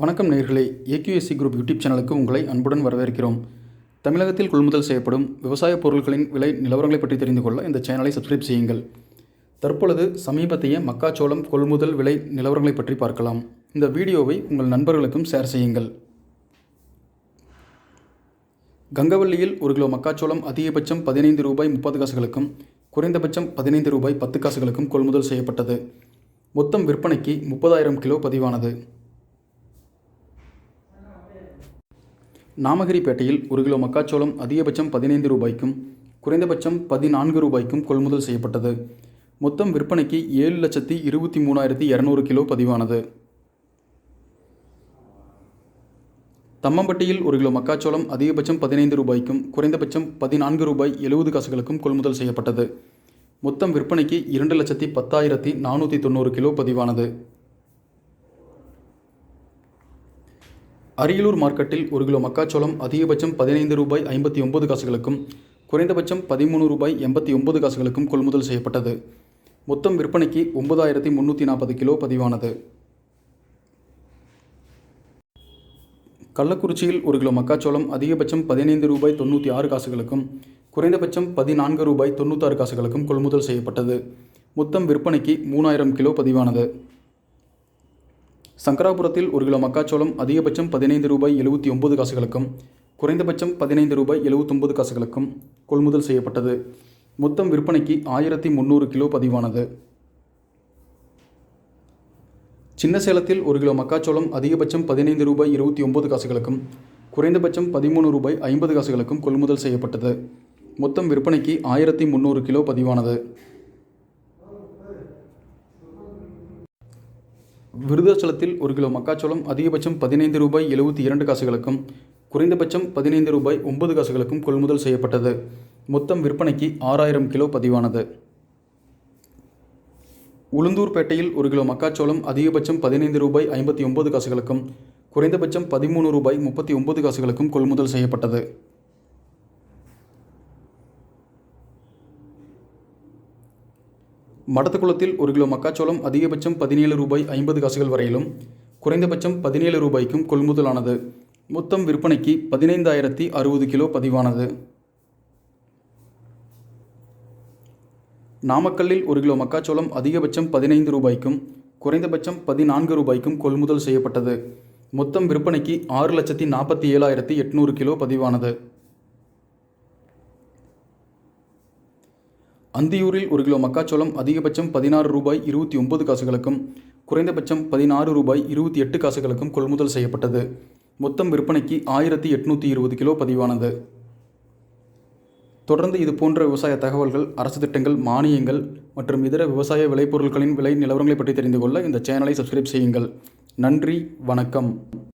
வணக்கம் நேர்களே. AQSC group YouTube சேனலுக்கு உங்களை அன்புடன் வரவேற்கிறோம். தமிழகத்தில் கொள்முதல் செய்யப்படும் விவசாய பொருட்களின் விலை நிலவரங்களை பற்றி தெரிந்து கொள்ள இந்த சேனலை சப்ஸ்கிரைப் செய்யுங்கள். தற்பொழுது சமீபத்திய மக்காச்சோளம் கொள்முதல் விலை நிலவரங்களை பற்றி பார்க்கலாம். இந்த வீடியோவை உங்கள் நண்பர்களுக்கும் ஷேர் செய்யுங்கள். கங்கவல்லியில் ஒரு கிலோ மக்காச்சோளம் அதிகபட்சம் பதினைந்து ரூபாய் முப்பது காசுகளுக்கும் குறைந்தபட்சம் பதினைந்து ரூபாய் பத்து காசுகளுக்கும் கொள்முதல் செய்யப்பட்டது. மொத்தம் விற்பனைக்கு முப்பதாயிரம் கிலோ பதிவானது. நாமகிரிப்பேட்டையில் ஒரு கிலோ மக்காச்சோளம் அதிகபட்சம் பதினைந்து ரூபாய்க்கும் குறைந்தபட்சம் பதினான்கு ரூபாய்க்கும் கொள்முதல் செய்யப்பட்டது. மொத்தம் விற்பனைக்கு ஏழு லட்சத்தி இருபத்தி மூணாயிரத்தி இரநூறு கிலோ பதிவானது. தம்மம்பட்டியில் ஒரு கிலோ மக்காச்சோளம் அதிகபட்சம் பதினைந்து ரூபாய்க்கும் குறைந்தபட்சம் பதினான்கு ரூபாய் எழுபது காசுகளுக்கும் கொள்முதல் செய்யப்பட்டது. மொத்தம் விற்பனைக்கு இரண்டு லட்சத்தி பத்தாயிரத்தி நானூற்றி தொண்ணூறு கிலோ பதிவானது. அரியலூர் மார்க்கெட்டில் ஒரு கிலோ மக்காச்சோளம் அதிகபட்சம் பதினைந்து ரூபாய் ஐம்பத்தி ஒன்பது காசுகளுக்கும் குறைந்தபட்சம் பதிமூணு ரூபாய் எண்பத்தி ஒன்பது காசுகளுக்கும் கொள்முதல் செய்யப்பட்டது. மொத்தம் விற்பனைக்கு ஒன்பதாயிரத்தி முந்நூற்றி நாற்பது கிலோ பதிவானது. கள்ளக்குறிச்சியில் ஒரு கிலோ மக்காச்சோளம் அதிகபட்சம் பதினைந்து ரூபாய் தொண்ணூற்றி ஆறு காசுகளுக்கும் குறைந்தபட்சம் பதினான்கு ரூபாய் தொண்ணூற்றாறு காசுகளுக்கும் கொள்முதல் செய்யப்பட்டது. மொத்தம் விற்பனைக்கு மூணாயிரம் கிலோ பதிவானது. சங்கராபுரத்தில் ஒரு கிலோ மக்காச்சோளம் அதிகபட்சம் பதினைந்து ரூபாய் எழுபத்தி ஒன்பது காசுகளுக்கும் குறைந்தபட்சம் பதினைந்து ரூபாய் எழுபத்தொம்பது காசுகளுக்கும் கொள்முதல் செய்யப்பட்டது. மொத்தம் விற்பனைக்கு ஆயிரத்தி முந்நூறு கிலோ பதிவானது. சின்ன சேலத்தில் ஒரு கிலோ மக்காச்சோளம் அதிகபட்சம் பதினைந்து ரூபாய் இருபத்தி ஒன்பது காசுகளுக்கும் குறைந்தபட்சம் பதிமூணு ரூபாய் ஐம்பது காசுகளுக்கும் கொள்முதல் செய்யப்பட்டது. மொத்தம் விற்பனைக்கு ஆயிரத்தி முந்நூறு கிலோ பதிவானது. விருதாச்சலத்தில் ஒரு கிலோ மக்காச்சோளம் அதிகபட்சம் பதினைந்து ரூபாய் எழுபத்தி இரண்டு காசுகளுக்கும் குறைந்தபட்சம் பதினைந்து ரூபாய் ஒன்பது காசுகளுக்கும் கொள்முதல் செய்யப்பட்டது. மொத்தம் விற்பனைக்கு ஆறாயிரம் கிலோ பதிவானது. உளுந்தூர்பேட்டையில் ஒரு கிலோ மக்காச்சோளம் அதிகபட்சம் பதினைந்து ரூபாய் ஐம்பத்தி ஒன்பது காசுகளுக்கும் குறைந்தபட்சம் பதிமூணு ரூபாய் முப்பத்தி ஒன்பது காசுகளுக்கும் கொள்முதல் செய்யப்பட்டது. மடத்துக்குளத்தில் ஒரு கிலோ மக்காச்சோளம் அதிகபட்சம் பதினேழு ரூபாய் ஐம்பது காசுகள் வரையிலும் குறைந்தபட்சம் பதினேழு ரூபாய்க்கும் கொள்முதலானது. மொத்தம் விற்பனைக்கு பதினைந்தாயிரத்தி அறுபது கிலோ பதிவானது. நாமக்கல்லில் ஒரு கிலோ மக்காச்சோளம் அதிகபட்சம் பதினைந்து ரூபாய்க்கும் குறைந்தபட்சம் பதினான்கு ரூபாய்க்கும் கொள்முதல் செய்யப்பட்டது. மொத்தம் விற்பனைக்கு ஆறு லட்சத்தி நாற்பத்தி ஏழாயிரத்தி எட்நூறு கிலோ பதிவானது. அந்தியூரில் ஒரு கிலோ மக்காச்சோளம் அதிகபட்சம் பதினாறு ரூபாய் இருபத்தி ஒன்பது காசுகளுக்கும் குறைந்தபட்சம் பதினாறு ரூபாய் இருபத்தி எட்டு காசுகளுக்கும் கொள்முதல் செய்யப்பட்டது. மொத்தம் விற்பனைக்கு ஆயிரத்தி எட்நூற்றி இருபது கிலோ பதிவானது. தொடர்ந்து இது போன்ற விவசாய தகவல்கள் அரசு திட்டங்கள் மானியங்கள் மற்றும் இதர விவசாய விளைபொருட்களின் விலை நிலவரங்களை பற்றி தெரிந்து கொள்ள இந்த சேனலை சப்ஸ்கிரைப் செய்யுங்கள். நன்றி வணக்கம்.